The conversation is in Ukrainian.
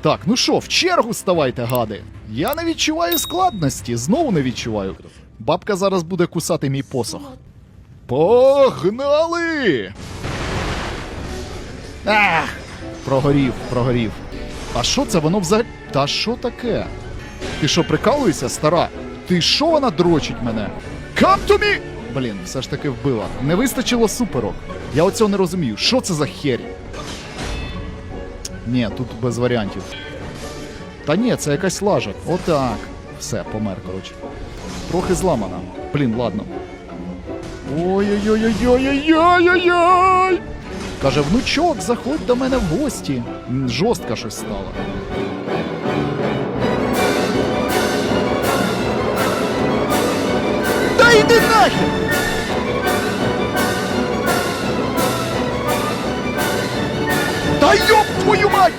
Так, ну що, в чергу ставайте, гади. Я не відчуваю складності, знову не відчуваю. Бабка зараз буде кусати мій посох. Погнали! Ах! Прогорів, прогорів. А що це воно взагалі? Та що таке? Ти що, прикалуєшся, стара? Ти що вона дрочить мене? Come to me! Блін, все ж таки вбила. Не вистачило суперок. Я оцього не розумію. Що це за херь? Ні, тут без варіантів. Та ні, це якась лажа. Отак. Все, помер, коротше. Трохи зламана. Блін, ладно. Ой-ой-ой-ой-ой-ой-ой-ой! Каже, внучок, заходь до мене в гості. М, Жорстко щось стало. Та йди нахер! Та йоп твою мать!